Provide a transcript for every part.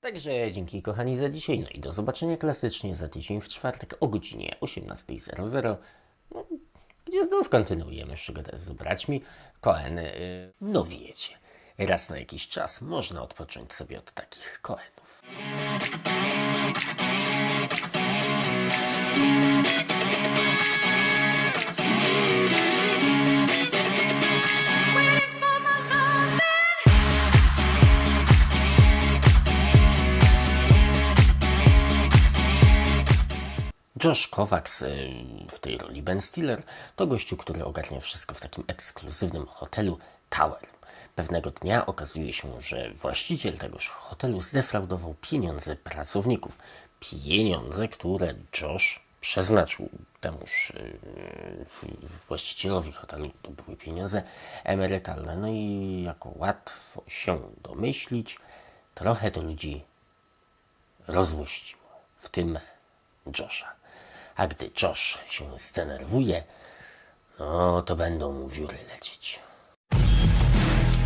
Także dzięki kochani za dzisiaj, no i do zobaczenia klasycznie za tydzień w czwartek o godzinie 18.00, no, gdzie znów kontynuujemy przygodę z braćmi Cohen. Yy, no wiecie, raz na jakiś czas można odpocząć sobie od takich Cohenów. Josh Kovacs y, w tej roli Ben Stiller to gościu, który ogarnia wszystko w takim ekskluzywnym hotelu Tower. Pewnego dnia okazuje się, że właściciel tegoż hotelu zdefraudował pieniądze pracowników. Pieniądze, które Josh przeznaczył temuż y, właścicielowi hotelu. To były pieniądze emerytalne. No i jako łatwo się domyślić, trochę to ludzi rozłościło, w tym Josha. A gdy Josh się zdenerwuje, no to będą mu wióry lecieć.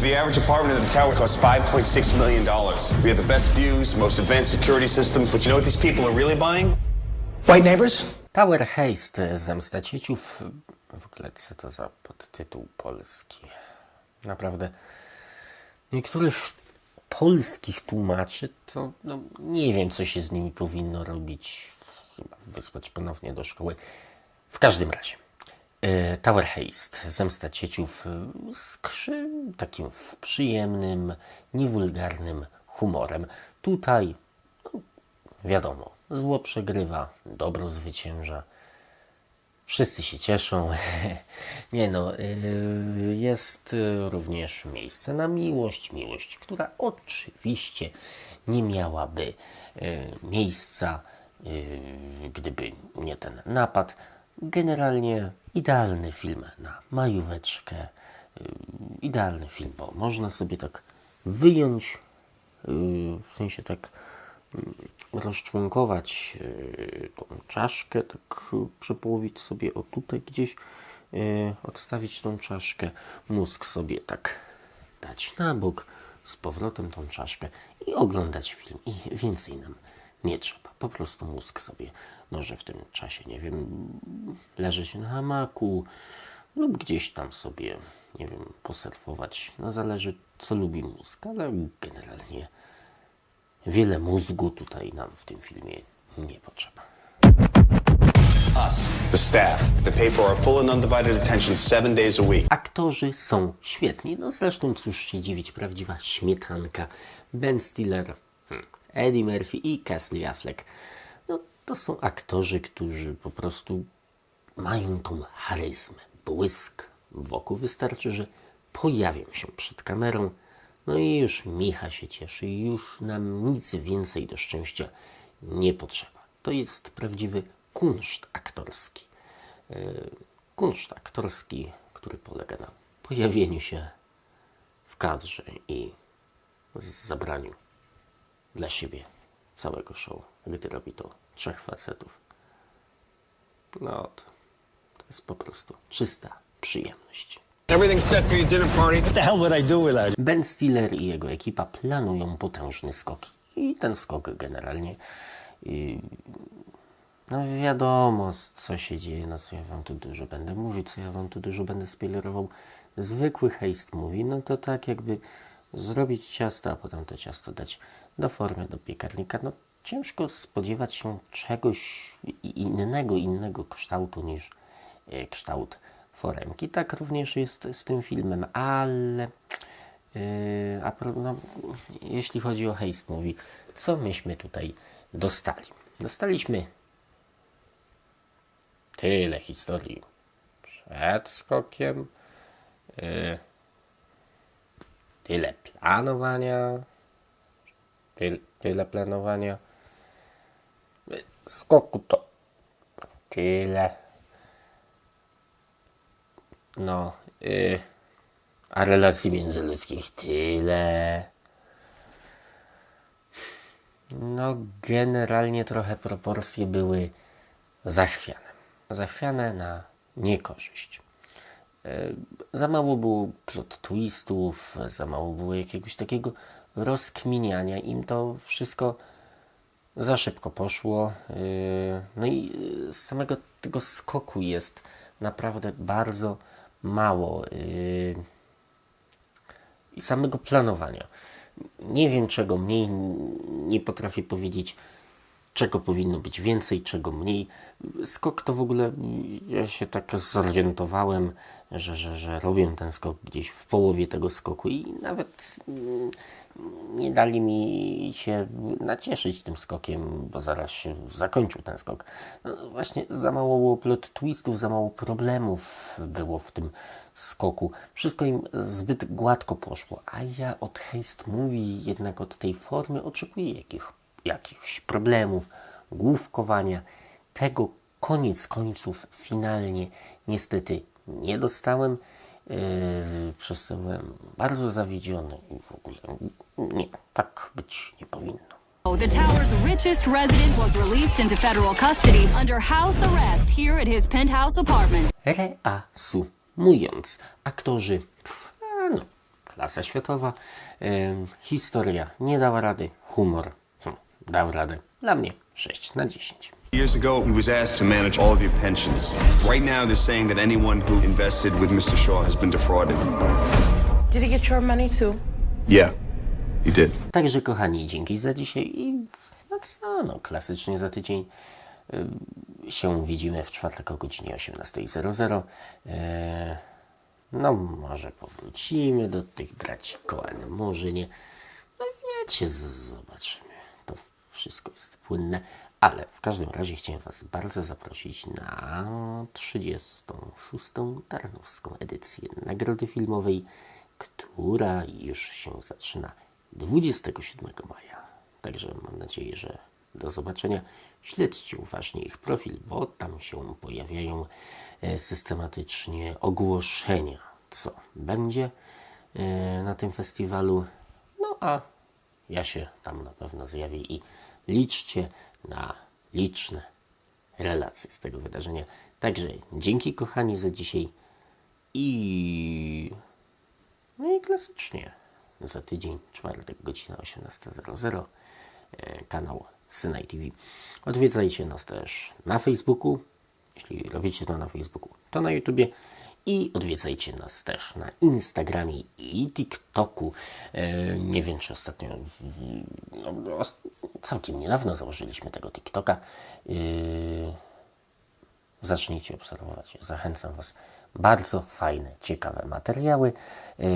The average apartment in the tower costs $5.6 million. We have the best views, most advanced security systems, but you know what these people are really buying? White neighbors? Tower Heist, Zemsta Cieciów. W ogóle co to za podtytuł polski? Naprawdę. Niektórych polskich tłumaczy to no, nie wiem, co się z nimi powinno robić. Chyba wysłać ponownie do szkoły. W każdym razie. e, Tower Heist, Zemsta Cieciów e, z takim przyjemnym, niewulgarnym humorem. Tutaj Wiadomo, zło przegrywa, dobro zwycięża. Wszyscy się cieszą. Nie no, yy, jest również miejsce na miłość. Miłość, która oczywiście nie miałaby miejsca, gdyby nie ten napad. Generalnie idealny film na majóweczkę. Yy, idealny film, bo można sobie tak wyjąć, yy, w sensie tak rozczłonkować yy, tą czaszkę, tak przepołowić sobie o tutaj gdzieś, odstawić tą czaszkę, mózg sobie tak dać na bok, z powrotem tą czaszkę i oglądać film. I więcej nam nie trzeba. Po prostu mózg sobie może w tym czasie, nie wiem, leżeć na hamaku lub gdzieś tam sobie, nie wiem, posurfować. No zależy co lubi mózg, ale generalnie Wiele mózgu tutaj nam w tym filmie nie potrzeba. Aktorzy są świetni. No zresztą cóż się dziwić, prawdziwa śmietanka. Ben Stiller, hmm, Eddie Murphy i Casey Affleck. No to są aktorzy, którzy po prostu mają tą charyzmę, błysk wokół. Wystarczy, że pojawią się przed kamerą. No i już Micha się cieszy, już nam nic więcej do szczęścia nie potrzeba. To jest prawdziwy kunszt aktorski. Yy, Kunszt aktorski, który polega na pojawieniu się w kadrze i zabraniu dla siebie całego show, gdy robi to trzech facetów. No to, to jest po prostu czysta przyjemność. Everything's set for your dinner party. What the hell would I do without it? Ben Stiller i jego ekipa planują potężny skok. I ten skok generalnie. Yy, no wiadomo, co się dzieje, no co ja wam tu dużo będę mówił, co ja wam tu dużo będę spoilerował. Zwykły heist mówi, no to tak jakby zrobić ciasto, a potem to ciasto dać do formy, do piekarnika. No ciężko spodziewać się czegoś innego, innego kształtu niż e, kształt foremki. Tak również jest z tym filmem, ale yy, a no, jeśli chodzi o Heist Movie, co myśmy tutaj dostali? Dostaliśmy tyle historii przed skokiem, yy, tyle planowania, tyle, planowania, skoku to tyle. No, yy, a relacji międzyludzkich tyle. No, generalnie trochę proporcje były zachwiane. Zachwiane na niekorzyść. Yy, za mało było plot twistów, za mało było jakiegoś takiego rozkminiania im to wszystko za szybko poszło. Yy, No i yy, z samego tego skoku jest naprawdę bardzo mało. yy, I samego planowania. Nie wiem czego mniej, nie potrafię powiedzieć czego powinno być więcej, czego mniej. Skok to w ogóle, ja się tak zorientowałem, że, że, że robię ten skok gdzieś w połowie tego skoku i nawet mm, nie dali mi się nacieszyć tym skokiem, bo zaraz się zakończył ten skok. No właśnie za mało plot twistów, za mało problemów było w tym skoku. Wszystko im zbyt gładko poszło, a ja od Heist Movie, jednak od tej formy oczekuję jakich, jakichś problemów, główkowania. Tego koniec końców finalnie niestety nie dostałem. Yy, przez byłem bardzo zawiedziony i w ogóle nie, tak być nie powinno. The tower's richest resident was released into federal custody under house arrest here at his penthouse apartment. Reasumując, aktorzy, a no, klasa światowa, em, historia nie dała rady, humor dał radę. Dla mnie 6 na 10. Years ago, he was asked to manage all of your pensions. Right now, they're saying that anyone who invested with Mr. Shaw has been defrauded. Did he get your money too? Yeah, he did. Także kochani, dzięki za dzisiaj i no co, no klasycznie za tydzień y, się widzimy w czwartek o godzinie 18.00. E, no może powrócimy do tych braci Coen, może nie. No wiecie, zobaczymy. Wszystko jest płynne. Ale w każdym razie chciałem Was bardzo zaprosić na 36. Tarnowską edycję Nagrody Filmowej, która już się zaczyna 27 maja. Także mam nadzieję, że do zobaczenia. Śledźcie uważnie ich profil, bo tam się pojawiają e, systematycznie ogłoszenia, co będzie e, na tym festiwalu. No a ja się tam na pewno zjawię i liczcie na liczne relacje z tego wydarzenia. Także dzięki kochani za dzisiaj i no i klasycznie za tydzień, czwartek, godzina 18.00 e, kanał Synaj TV. Odwiedzajcie nas też na Facebooku. Jeśli robicie to na Facebooku, to na YouTubie. I odwiedzajcie nas też na Instagramie i TikToku. E, nie wiem, czy ostatnio, no, całkiem niedawno założyliśmy tego TikToka. E, zacznijcie obserwować. Zachęcam Was. Bardzo fajne, ciekawe materiały, yy,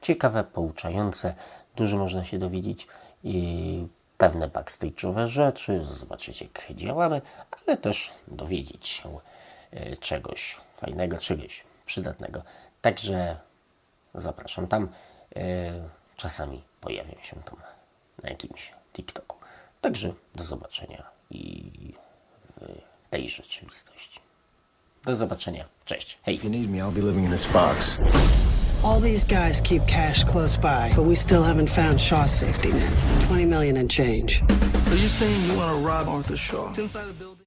ciekawe, pouczające. Dużo można się dowiedzieć i pewne backstage'owe rzeczy, zobaczycie jak działamy, ale też dowiedzieć się czegoś fajnego, czegoś przydatnego. Także zapraszam tam. Yy, czasami pojawiam się tam na jakimś TikToku. Także do zobaczenia i w tej rzeczywistości. Do zobaczenia. Cześć. Hej. If you need me, I'll be living in this box. All these guys keep cash close by, but we still haven't found Shaw's safety net. 20 million and change. So you're saying you want to rob Arthur Shaw? It's inside the building.